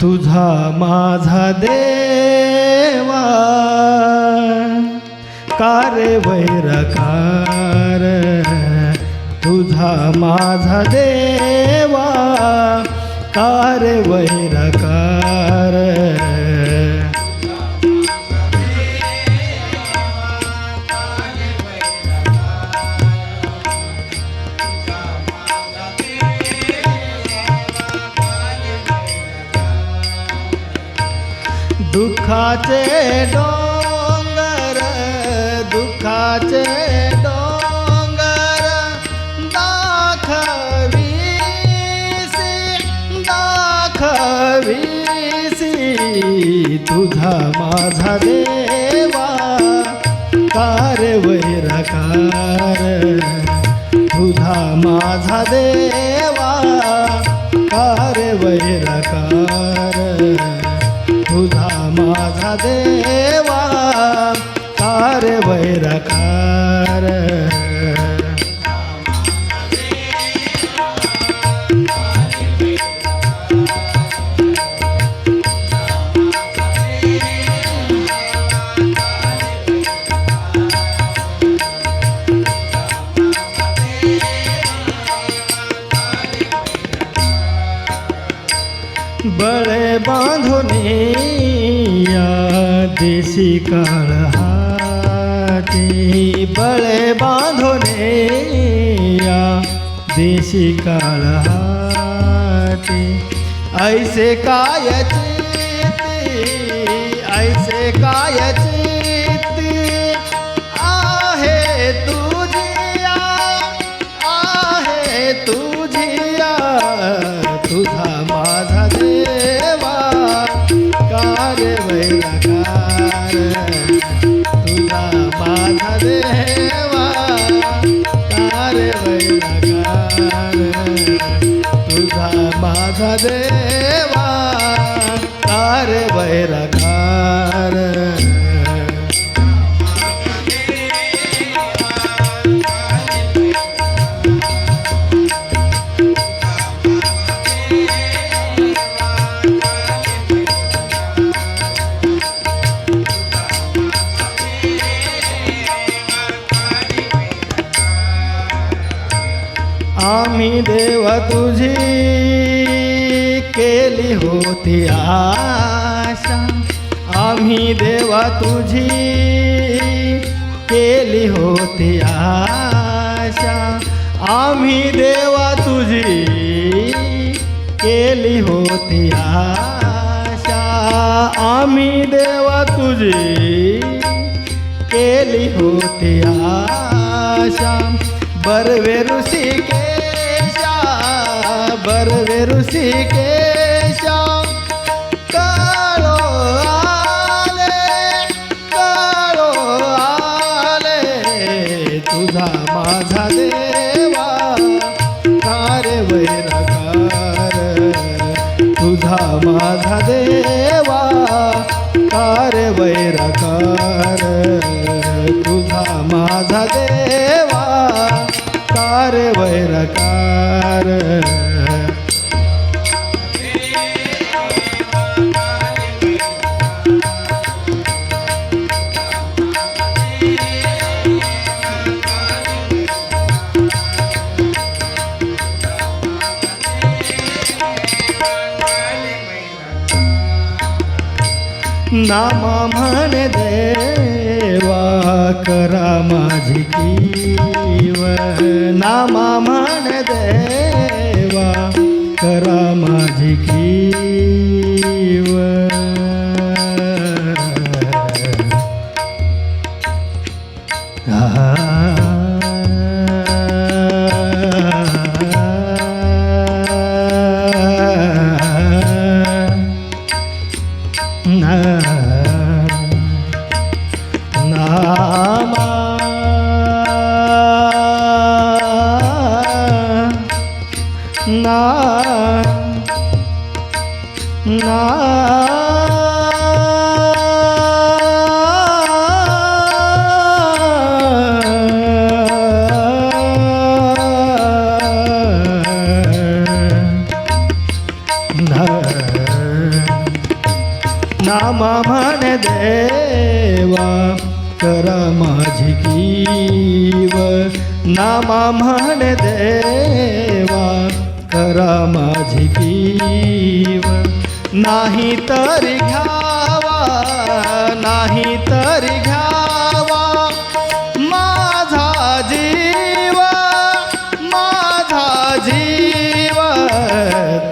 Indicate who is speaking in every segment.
Speaker 1: तुझा माझा देवा कारे वैरकार तुझा माझा देवा कारे वैरकार दुःखाचे डोंगर दुःखाचे डोंगर दाखवीसी दाखवीसी तुझा माझा देवा कार वैरकार तुझा माझा देवा. देवा कार वैरकार बळे बांधुनी या देशी काळ हाती बळे बांधुने या देशी काळ हाती ऐसे काय ऐसे काय चित्ती आहे तुझिया आहे तुझिया। देवा कार्य वैराकार आम्ही देव तुझी केली होती आशा। आम्ही देवा तुझी केली होती आशा। आम्ही देवा तुझी केली होती आशा। आम्ही देवा तुझी केली होती आशा। बरवे ऋषिकेशा बरवे ऋषिकेशा। माझा देवा कार्य वैरकार. तुझा माझा देवा कार्य वैरकार. तुझा माझा देवा कार वैरकार. નામાં મને દે. ना ना देवा करा माझी कीव नामा देवा करा माझी कीव नाही तरी घ्यावा नाही तरी घ्यावा माझा जीव माझा जीव.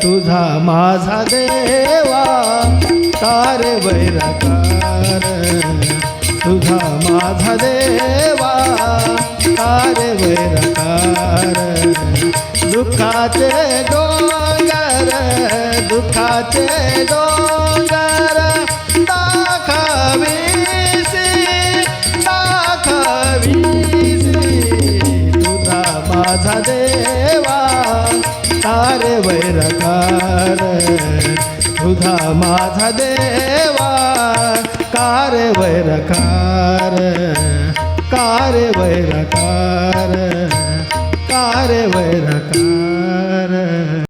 Speaker 1: तुझा माझा देवा कार वैरकार. तुझा माझा देवा तारे वैरकार. दुखाचे डोंगर दुखाचे डोंगर. दाखवीसी दाखवीसी तुझा माझा देवा तारे वैरकार. तुझा माझा देवा कार वैरकार कार वैरकार. તારે વૈરા